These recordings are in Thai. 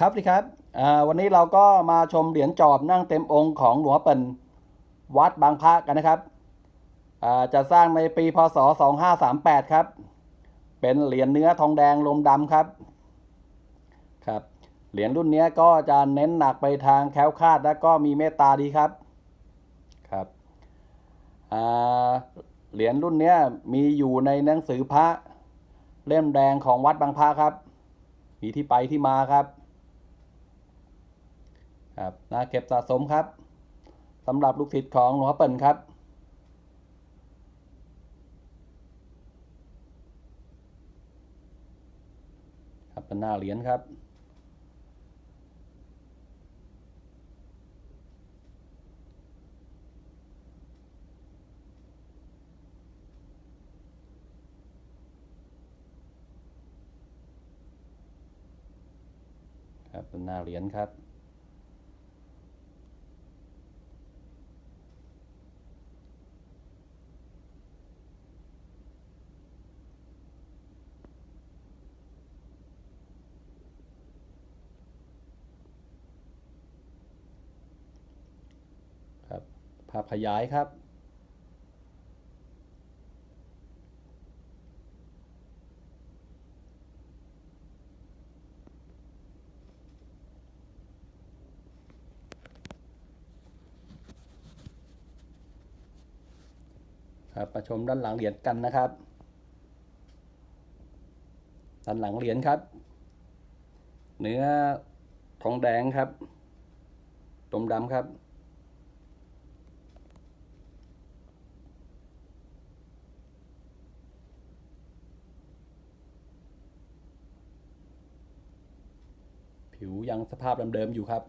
ครับสิครับวันนี้เราก็มาชมเหรียญจอบนั่งเต็มองค์ของหลวงเปิ่นวัดบางพระกันนะครับจะสร้างในปีพศ 2538 ครับ เป็นเหรียญเนื้อทองแดงลมดำครับครับเหรียญรุ่นนี้ก็จะเน้นหนักไปทางแคล้วคลาดและก็มีเมตตาดีครับครับเหรียญรุ่นนี้มีอยู่ในหนังสือพระเล่มแดงของวัดบางพระครับ มีที่ไปที่มาครับ ครับน่าเก็บสะสมครับสำหรับลูกศิษย์ของหลวงพ่อเปิ่นครับครับเป็นหน้าเหรียญครับครับเป็นหน้าเหรียญครับ ครับ ภาพขยายครับ ครับมาชมด้านหลังเหรียญกันนะครับ ด้านหลังเหรียญครับ เนื้อทองแดงครับ ตมดำครับ ผิวยังสภาพเดิมๆอยู่ครับ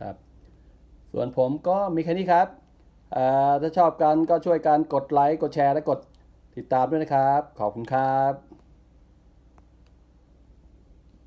ครับ ส่วนผมก็มีแค่นี้ครับอ่อถ้าชอบกันก็ช่วยกันกดไลค์ กดแชร์ และกดติดตามด้วยนะครับ ขอบคุณครับ